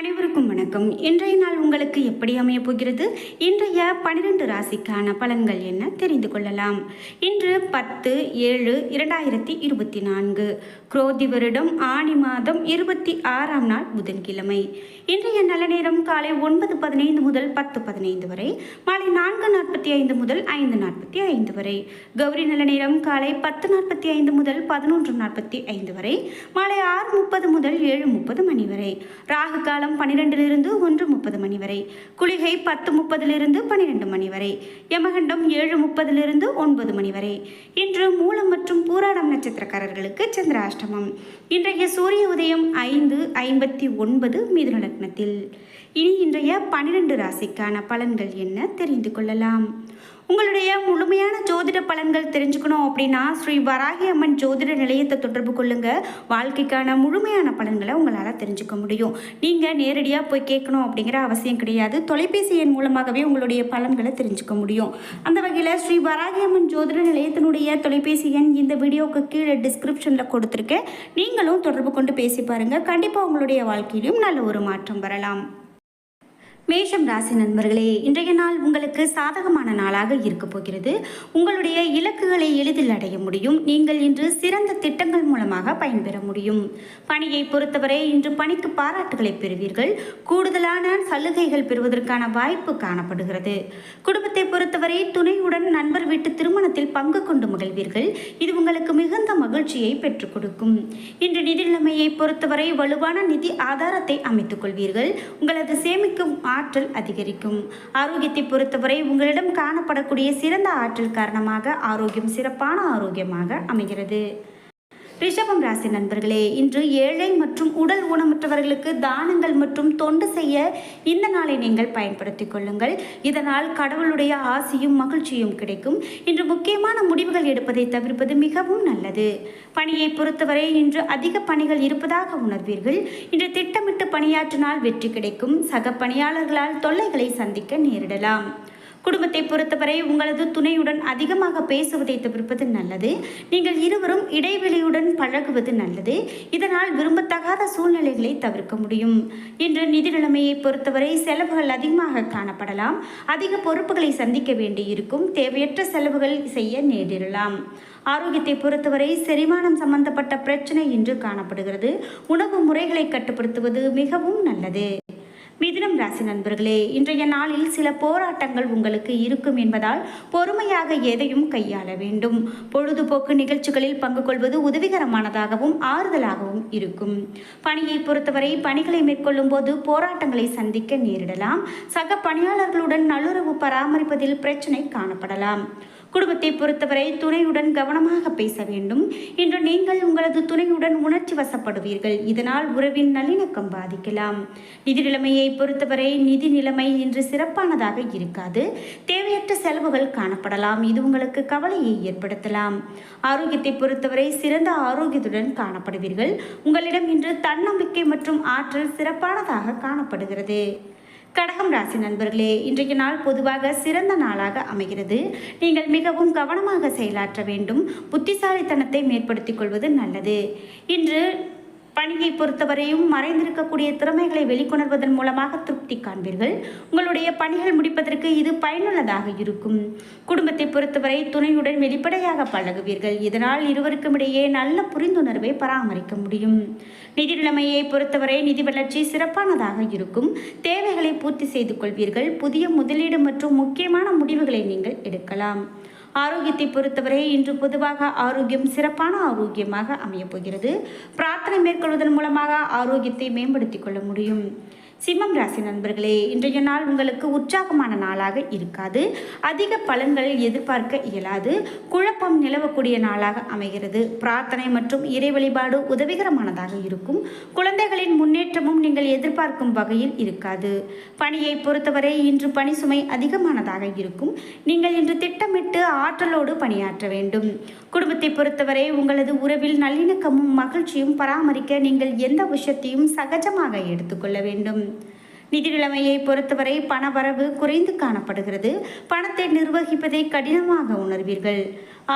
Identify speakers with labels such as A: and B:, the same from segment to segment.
A: அனைவருக்கும் வணக்கம். இன்றைய நாள் உங்களுக்கு எப்படி அமையப் போகிறது? இன்றைய பனிரெண்டு ராசிக்கான பலன்கள் என்ன? தெரிந்து கொள்ளலாம். இன்று பத்து ஏழு இரண்டாயிரத்தி இருபத்தி நான்கு. குரோதி வருடம் ஆணி மாதம் இருபத்தி ஆறாம் நாள் புதன்கிழமை. இன்றைய நல்ல நேரம் காலை ஒன்பது பதினைந்து முதல் பத்து பதினைந்து வரை மாலை நான்கு நாற்பத்தி ஐந்து முதல் ஐந்து நாற்பத்தி ஐந்து வரை. கௌரி நல்ல நேரம் காலை பத்து நாற்பத்தி ஐந்து முதல் பதினொன்று நாற்பத்தி ஐந்து வரை மாலை ஆறு முப்பது முதல் ஏழு முப்பது மணி வரை. ராகு காலம் பன்னிரெண்டிலிருந்து ஒன்று முப்பது மணி வரை. குளிகை பத்து முப்பதிலிருந்து பன்னிரெண்டு மணி வரை. யமகண்டம் ஏழு முப்பதிலிருந்து ஒன்பது மணி வரை. இன்று மூலம் மற்றும் பூராடம் நட்சத்திரக்காரர்களுக்கு சந்திராஷ்டமம். இன்றைய சூரிய உதயம் ஐந்து ஐம்பத்தி ஒன்பது மிதுன லக்னத்தில். இனி இன்றைய பன்னிரெண்டு ராசிக்கான பலன்கள் என்ன தெரிந்து கொள்ளலாம்? உங்களுடைய முழுமையான ஜோதிட பலன்கள் தெரிஞ்சுக்கணும் அப்படின்னா ஸ்ரீ வராகி அம்மன் ஜோதிட நிலையத்தை தொடர்பு கொள்ளுங்க. வாழ்க்கைக்கான முழுமையான பலன்களை உங்களால் தெரிஞ்சுக்க முடியும். நீங்கள் நேரடியாக போய் கேட்கணும் அப்படிங்கிற அவசியம் கிடையாது. தொலைபேசி எண் மூலமாகவே உங்களுடைய பலன்களை தெரிஞ்சுக்க முடியும். அந்த வகையில் ஸ்ரீ வராகி அம்மன் ஜோதிட நிலையத்தினுடைய தொலைபேசி எண் இந்த வீடியோவுக்கு கீழே டிஸ்கிரிப்ஷனில் கொடுத்துருக்கேன். நீங்களும் தொடர்பு கொண்டு பேசி பாருங்கள் கண்டிப்பாக உங்களுடைய வாழ்க்கையிலும் நல்ல ஒரு மாற்றம் வரலாம். மேஷம் ராசி நண்பர்களே இன்றைய நாள் உங்களுக்கு சாதகமான நாளாக இருக்க போகிறது. உங்களுடைய இலக்குகளை எளிதில் அடைய முடியும். நீங்கள் இன்று சிறந்த திட்டங்கள் மூலமாக பயன்பெற முடியும். பணியை பொறுத்தவரை இன்று பணிக்கு பாராட்டுகளை பெறுவீர்கள். கூடுதலான சலுகைகள் பெறுவதற்கான வாய்ப்பு காணப்படுகிறது. குடும்பத்தை பொறுத்தவரை துணையுடன் நண்பர் வீட்டு திருமணத்தில் பங்கு கொண்டு மகிழ்வீர்கள். இது உங்களுக்கு மிகுந்த மகிழ்ச்சியை பெற்றுக் கொடுக்கும். இன்று நிதி நிலைமையை பொறுத்தவரை வலுவான நிதி ஆதாரத்தை அமைத்துக் கொள்வீர்கள். உங்களது சேமிக்கும் ஆற்றல் அதிகரிக்கும். ஆரோக்கியத்தை பொறுத்தவரை உங்களிடம் காணப்படக்கூடிய சிறந்த ஆற்றல் காரணமாக ஆரோக்கியம் சிறப்பான ஆரோக்கியமாக அமைகிறது. ரிஷபம் ராசி நண்பர்களே இன்று ஏழை மற்றும் உடல் ஊனமுற்றவர்களுக்கு தானங்கள் மற்றும் தொண்டு செய்ய இந்த நாளை நீங்கள் பயன்படுத்திக் கொள்ளுங்கள். இதனால் கடவுளுடைய ஆசியும் மகிழ்ச்சியும் கிடைக்கும். இன்று முக்கியமான முடிவுகள் எடுப்பதை தவிர்ப்பது மிகவும் நல்லது. பணியை பொறுத்தவரை இன்று அதிக பணிகள் இருப்பதாக உணர்வீர்கள். இன்று திட்டமிட்டு பணியாற்றினால் வெற்றி கிடைக்கும். சக பணியாளர்களால் தொல்லைகளை சந்திக்க நேரிடலாம். குடும்பத்தை பொறுத்தவரை உங்களது துணையுடன் அதிகமாக பேசுவதை தவிர்ப்பது நல்லது. நீங்கள் இருவரும் இடைவெளியுடன் பழகுவது நல்லது. இதனால் விரும்பத்தகாத சூழ்நிலைகளை தவிர்க்க முடியும். இன்று நிதி நிலைமையை பொறுத்தவரை செலவுகள் அதிகமாக காணப்படலாம். அதிக பொறுப்புகளை சந்திக்க வேண்டியிருக்கும். தேவையற்ற செலவுகள் செய்ய நேரிடலாம். ஆரோக்கியத்தை பொறுத்தவரை செரிமானம் சம்பந்தப்பட்ட பிரச்சனை இன்று காணப்படுகிறது. உணவு முறைகளை கட்டுப்படுத்துவது மிகவும் நல்லது. மிதுனம் ராசி நண்பர்களே இன்றைய நாளில் சில போராட்டங்கள் உங்களுக்கு இருக்கும் என்பதால் பொறுமையாக எதையும் கையாள வேண்டும். பொழுதுபோக்கு நிகழ்ச்சிகளில் பங்கு கொள்வது உதவிகரமானதாகவும் ஆறுதலாகவும் இருக்கும். பணியை பொறுத்தவரை பணிகளை மேற்கொள்ளும் போது போராட்டங்களை சந்திக்க நேரிடலாம். சக பணியாளர்களுடன் நல்லுறவு பராமரிப்பதில் பிரச்சனை காணப்படலாம். குடும்பத்தை பொறுத்தவரை துணையுடன் கவனமாக பேச வேண்டும். இன்று நீங்கள் உங்களது துணையுடன் உணர்ச்சி வசப்படுவீர்கள். இதனால் உறவின் நல்லிணக்கம் பாதிக்கலாம். நிதி நிலைமையை பொறுத்தவரை நிதி நிலைமை இன்று சிறப்பானதாக இருக்காது. தேவையற்ற செலவுகள் காணப்படலாம். இது உங்களுக்கு கவலையை ஏற்படுத்தலாம். ஆரோக்கியத்தை பொறுத்தவரை சிறந்த ஆரோக்கியத்துடன் காணப்படுவீர்கள். உங்களிடம் இன்று தன்னம்பிக்கை மற்றும் ஆற்றல் சிறப்பானதாக காணப்படுகிறது. கடகம் ராசி நண்பர்களே இன்றைய நாள் பொதுவாக சிறந்த நாளாக அமைகிறது. நீங்கள் மிகவும் கவனமாக செயலாற்ற வேண்டும். புத்திசாலித்தனத்தை மேற்படுத்திக் கொள்வது நல்லது. இன்று பணியை பொறுத்தவரையும் மறைந்திருக்கக்கூடிய திறமைகளை வெளிக்கொணர்வதன் மூலமாக திருப்தி காண்பீர்கள். உங்களுடைய பணிகள் முடிப்பதற்கு இது பயனுள்ளதாக இருக்கும். குடும்பத்தை பொறுத்தவரை துணையுடன் வெளிப்படையாக பழகுவீர்கள். இதனால் இருவருக்கும் இடையே நல்ல புரிந்துணர்வை பராமரிக்க முடியும். நிதி நிலைமையை பொறுத்தவரை நிதி வளர்ச்சி சிறப்பானதாக இருக்கும். தேவைகளை பூர்த்தி செய்து கொள்வீர்கள். புதிய முதலீடு மற்றும் முக்கியமான முடிவுகளை நீங்கள் எடுக்கலாம். ஆரோக்கியத்தை பொறுத்தவரை இன்று பொதுவாக ஆரோக்கியம் சிறப்பான ஆரோக்கியமாக அமையப் போகிறது. பிரார்த்தனை மேற்கொள்வதன் மூலமாக ஆரோக்கியத்தை மேம்படுத்திக் கொள்ள முடியும். சிம்மம் ராசி நண்பர்களே இன்றைய நாள் உங்களுக்கு உற்சாகமான நாளாக இருக்காது. அதிக பலன்களை எதிர்பார்க்க இயலாது. குழப்பம் நிலவக்கூடிய நாளாக அமைகிறது. பிரார்த்தனை மற்றும் இறை வழிபாடு உதவிகரமானதாக இருக்கும். குழந்தைகளின் முன்னேற்றமும் நீங்கள் எதிர்பார்க்கும் வகையில் இருக்காது. பணியை பொறுத்தவரை இன்று பணி சுமை அதிகமானதாக இருக்கும். நீங்கள் இன்று திட்டமிட்டு ஆற்றலோடு பணியாற்ற வேண்டும். குடும்பத்தை பொறுத்தவரை உங்களது உறவில் நல்லிணக்கமும் மகிழ்ச்சியும் பராமரிக்க நீங்கள் எந்த விஷயத்தையும் சகஜமாக எடுத்துக்கொள்ள வேண்டும். நிதி நிலைமையை பொறுத்தவரை பண வரவு குறைந்து காணப்படுகிறது. பணத்தை நிர்வகிப்பதை கடினமாக உணர்வீர்கள்.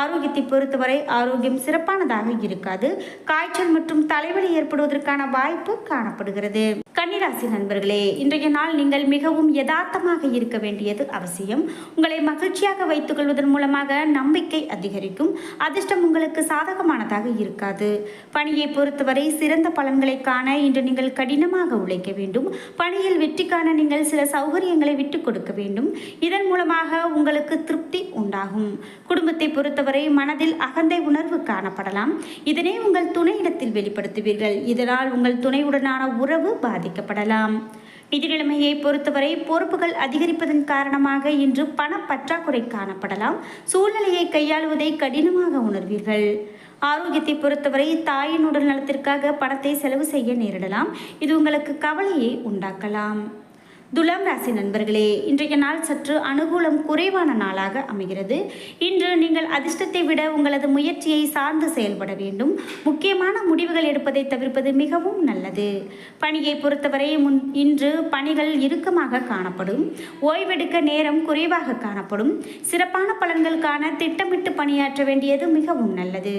A: ஆரோக்கியத்தை பொறுத்தவரை ஆரோக்கியம் சிறப்பானதாக இருக்காது. காய்ச்சல் மற்றும் தலைவலி ஏற்படுவதற்கான வாய்ப்பு காணப்படுகிறது. கன்னிராசி நண்பர்களே இன்றைய நாள் நீங்கள் மிகவும் யதார்த்தமாக இருக்க வேண்டியது அவசியம். உங்களை மகிழ்ச்சியாக வைத்துக் கொள்வதன் மூலமாக நம்பிக்கை அதிகரிக்கும். அதிர்ஷ்டம் உங்களுக்கு சாதகமானதாக இருக்காது. பணியை பொறுத்தவரை சிறந்த பலன்களை காண இன்று நீங்கள் கடினமாக உழைக்க வேண்டும். பணியில் வெற்றி காண நீங்கள் சில சௌகரியங்களை விட்டுக் கொடுக்க வேண்டும். இதன் மூலமாக உங்களுக்கு திருப்தி உண்டாகும். குடும்பத்தை பொறுத்தவரை மனதில் அகந்தை உணர்வு காணப்படலாம். இதனை உங்கள் துணையிடத்தில் வெளிப்படுத்துவீர்கள். இதனால் உங்கள் துணையுடனான உறவு பாதிக்கும். பாதிக்கப்படலாம். நிதிநிலைமையை பொறுத்தவரை பொறுப்புகள் அதிகரிப்பதன் காரணமாக இன்று பண பற்றாக்குறை காணப்படலாம். சூழ்நிலையை கையாளுவதை கடினமாக உணர்வீர்கள். ஆரோக்கியத்தை பொறுத்தவரை தாயின் உடல் நலத்திற்காக பணத்தை செலவு செய்ய நேரிடலாம். இது உங்களுக்கு கவலையை உண்டாக்கலாம். துலாம் ராசி நண்பர்களே இன்றைய நாள் சற்று அனுகூலம் குறைவான நாளாக அமைகிறது. இன்று நீங்கள் அதிர்ஷ்டத்தை விட உங்களது முயற்சியை சார்ந்து செயல்பட வேண்டும். முக்கியமான முடிவுகள் எடுப்பதை தவிர்ப்பது மிகவும் நல்லது. பணியை பொறுத்தவரை முன் இன்று பணிகள் இறுக்கமாக காணப்படும். ஓய்வெடுக்க நேரம் குறைவாக காணப்படும். சிறப்பான பலன்களுக்கான திட்டமிட்டு பணியாற்ற வேண்டியது மிகவும் நல்லது.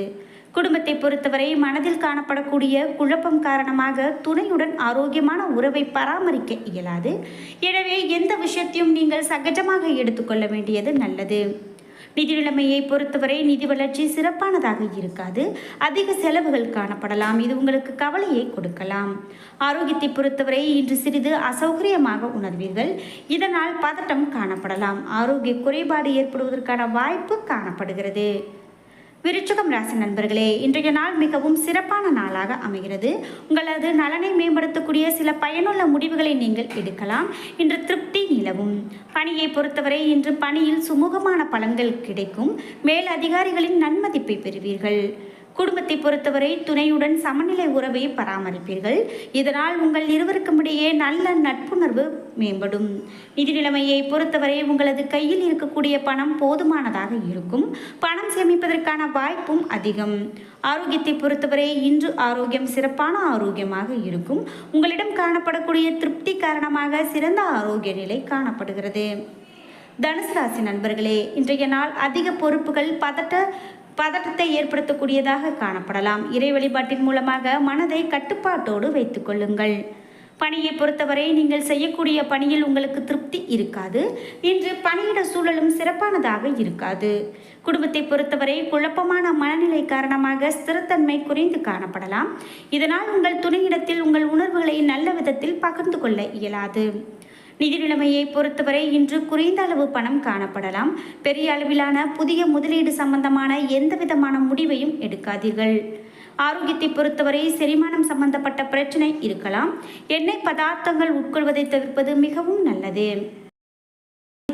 A: குடும்பத்தை பொறுத்தவரை மனதில் காணப்படக்கூடிய குழப்பம் காரணமாக துணையுடன் ஆரோக்கியமான உறவை பராமரிக்க இயலாது. எனவே எந்த விஷயத்தையும் நீங்கள் சகஜமாக எடுத்துக்கொள்ள வேண்டியது நல்லது. நிதி நிலைமையை பொறுத்தவரை நிதி வளர்ச்சி சிறப்பானதாக இருக்காது. அதிக செலவுகள் காணப்படலாம். இது உங்களுக்கு கவலையை கொடுக்கலாம். ஆரோக்கியத்தை பொறுத்தவரை இன்று சிறிது அசௌகரியமாக உணர்வீர்கள். இதனால் பதட்டம் காணப்படலாம். ஆரோக்கிய குறைபாடு ஏற்படுவதற்கான வாய்ப்பு காணப்படுகிறது. விருச்சகம் ராசி நண்பர்களே இன்றைய நாள் மிகவும் சிறப்பான நாளாக அமைகிறது. உங்களது நலனை மேம்படுத்தக்கூடிய சில பயனுள்ள முடிவுகளை நீங்கள் எடுக்கலாம். இன்று திருப்தி நிலவும். பணியை பொறுத்தவரை இன்று பணியில் சுமூகமான பலன்கள் கிடைக்கும். மேல் அதிகாரிகளின் நன்மதிப்பை பெறுவீர்கள். குடும்பத்தை பொறுத்தவரை துணையுடன் சமநிலை உறவை பராமரிப்பீர்கள். இதனால் உங்கள் இருவருக்கும் இடையே நல்ல நட்புணர்வு மேம்படும். நிதி நிலைமையை பொறுத்தவரை உங்களது கையில் இருக்கக்கூடிய பணம் போதுமானதாக இருக்கும். பணம் சேமிப்பதற்கான வாய்ப்பும் அதிகம். ஆரோக்கியத்தை பொறுத்தவரை இன்று ஆரோக்கியம் சிறப்பான ஆரோக்கியமாக இருக்கும். உங்களிடம் காணப்படக்கூடிய திருப்தி காரணமாக சிறந்த ஆரோக்கிய நிலை காணப்படுகிறது. தனுசு ராசி நண்பர்களே இன்றைய நாள் அதிக பொறுப்புகள் பதட்ட பதட்டத்தை ஏற்படுத்தக்கூடியதாக காணப்படலாம். இறை வழிபாட்டின் மூலமாக மனதை கட்டுப்பாட்டோடு வைத்துக் கொள்ளுங்கள். பணியை பொறுத்தவரை நீங்கள் செய்யக்கூடிய பணியில் உங்களுக்கு திருப்தி இருக்காது. இன்று பணியிட சூழலும் சிறப்பானதாக இருக்காது. குடும்பத்தை பொறுத்தவரை குழப்பமான மனநிலை காரணமாக ஸ்திரத்தன்மை குறைந்து காணப்படலாம். இதனால் உங்கள் துணையிடத்தில் உங்கள் உணர்வுகளை நல்ல விதத்தில் பகிர்ந்து கொள்ள இயலாது. நிதி நிலைமையை பொறுத்தவரை இன்று குறைந்த அளவு பணம் காணப்படலாம். பெரிய அளவிலான புதிய முதலீடு சம்பந்தமான எந்த விதமான முடிவையும் எடுக்காதீர்கள். ஆரோக்கியத்தை பொறுத்தவரை செரிமானம் சம்பந்தப்பட்ட பிரச்சனை இருக்கலாம். எண்ணெய் பதார்த்தங்கள் உட்கொள்வதை தவிர்ப்பது மிகவும் நல்லது.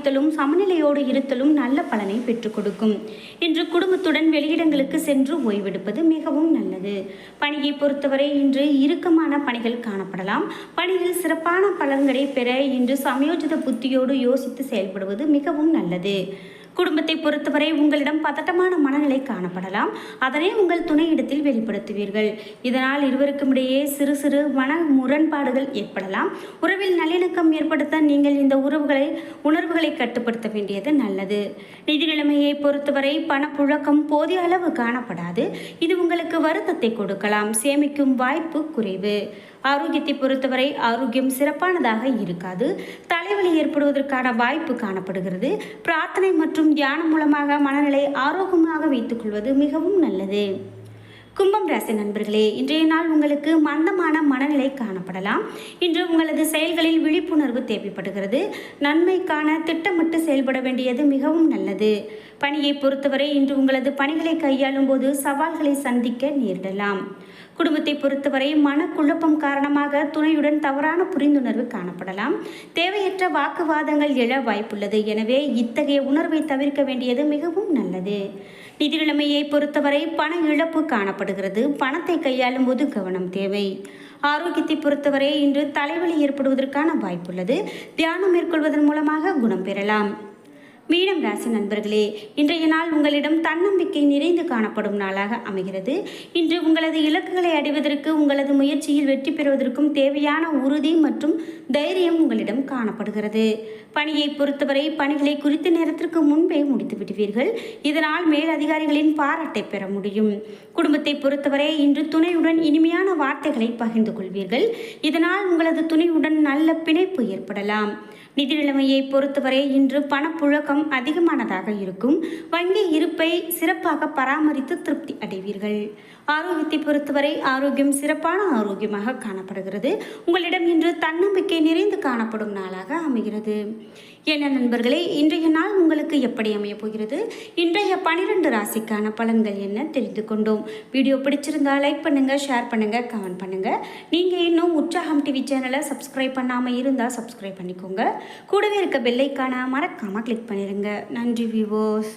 A: இருத்தலும் சமநிலையோடு இருத்தலும் நல்ல பலனை பெற்றுக் கொடுக்கும். இன்று குடும்பத்துடன் வெளியிடங்களுக்கு சென்று ஓய்வெடுப்பது மிகவும் நல்லது. பணியை பொறுத்தவரை இன்று இறுக்கமான பணிகள் காணப்படலாம். பணியில் சிறப்பான பலன்களை பெற இன்று சமயோஜித புத்தியோடு யோசித்து செயல்படுவது மிகவும் நல்லது. குடும்பத்தை பொறுத்தவரை உங்களிடம் பதட்டமான மனநிலை காணப்படலாம். அதனை உங்கள் துணையிடத்தில் வெளிப்படுத்துவீர்கள். இதனால் இருவருக்கும் இடையே சிறு சிறு மன முரண்பாடுகள் ஏற்படலாம். உறவில் நல்லிணக்கம் ஏற்படுத்த நீங்கள் இந்த உறவுகளை உணர்வுகளை கட்டுப்படுத்த வேண்டியது நல்லது. நிதி நிலைமையை பொறுத்தவரை பணப்புழக்கம் போதிய அளவு காணப்படாது. இது உங்களுக்கு வருத்தத்தை கொடுக்கலாம். சேமிக்கும் வாய்ப்பு குறைவு. ஆரோக்கியத்தை பொறுத்தவரை ஆரோக்கியம் சிறப்பானதாக இருக்காது. தலைவலி ஏற்படுவதற்கான வாய்ப்பு காணப்படுகிறது. பிரார்த்தனை மற்றும் தியானம் மூலமாக மனநிலை ஆரோக்கியமாக வைத்துக்கொள்வது மிகவும் நல்லது. கும்பம் ராசி நண்பர்களே இன்றைய நாள் உங்களுக்கு மந்தமான மனநிலை காணப்படலாம். இன்று உங்களது செயல்களில் விழிப்புணர்வு தேவைப்படுகிறது. நன்மைக்கான திட்டமிட்டு செயல்பட வேண்டியது மிகவும் நல்லது. பணியை பொறுத்தவரை இன்று உங்களது பணிகளை கையாளும் போது சவால்களை சந்திக்க நேரிடலாம். குடும்பத்தை பொறுத்தவரை மனக்குழப்பம் காரணமாக துணையுடன் தவறான புரிந்துணர்வு காணப்படலாம். தேவையற்ற வாக்குவாதங்கள் எழ வாய்ப்புள்ளது. எனவே இத்தகைய உணர்வை தவிர்க்க வேண்டியது மிகவும் நல்லது. நிதி நிலைமையை பொறுத்தவரை பண இழப்பு காணப்படுகிறது. பணத்தை கையாளும் போது கவனம் தேவை. ஆரோக்கியத்தை பொறுத்தவரை இன்று தலைவலி ஏற்படுவதற்கான வாய்ப்புள்ளது. தியானம் மேற்கொள்வதன் மூலமாக குணம் பெறலாம். மீனம் ராசி நண்பர்களே இன்றைய நாள் உங்களிடம் தன்னம்பிக்கை நிறைந்து காணப்படும் நாளாக அமைகிறது. இன்று உங்களது இலக்குகளை அடைவதற்கு உங்களது முயற்சியில் வெற்றி பெறுவதற்கும் தேவையான உறுதி மற்றும் தைரியம் உங்களிடம் காணப்படுகிறது. பணியை பொறுத்தவரை பணிகளை குறித்த நேரத்திற்கு முன்பே முடித்து விடுவீர்கள். இதனால் மேல் அதிகாரிகளின் பாராட்டை பெற முடியும். குடும்பத்தை பொறுத்தவரை இன்று துணையுடன் இனிமையான வார்த்தைகளை பகிர்ந்து கொள்வீர்கள். இதனால் உங்களது துணையுடன் நல்ல பிணைப்பு ஏற்படலாம். நிதி நிலைமையை பொறுத்தவரை இன்று பணப்புழக்கம் அதிகமானதாக இருக்கும். வங்கி இருப்பை சிறப்பாக பராமரித்து திருப்தி அடைவீர்கள். ஆரோக்கியத்தை பொறுத்தவரை ஆரோக்கியம் சிறப்பான ஆரோக்கியமாக காணப்படுகிறது. உங்களிடம் இன்று தன்னம்பிக்கை நிறைந்து காணப்படும் நாளாக அமைகிறது. என்ன நண்பர்களே இன்றைய நாள் உங்களுக்கு எப்படி அமையப் போகிறது? இன்றைய பனிரெண்டு ராசிக்கான பலன்கள் என்ன தெரிந்து கொண்டோம். வீடியோ பிடிச்சிருந்தா லைக் பண்ணுங்கள் ஷேர் பண்ணுங்கள் கமெண்ட் பண்ணுங்கள் நீங்கள் இன்னும் உற்சாகம் டிவி சேனலை சப்ஸ்கிரைப் பண்ணாமல் இருந்தால் சப்ஸ்கிரைப் பண்ணிக்கோங்க. கூடவே இருக்க பெல்லைக்கான மறக்காமல் கிளிக் பண்ணிடுங்க நன்றி விவோஸ்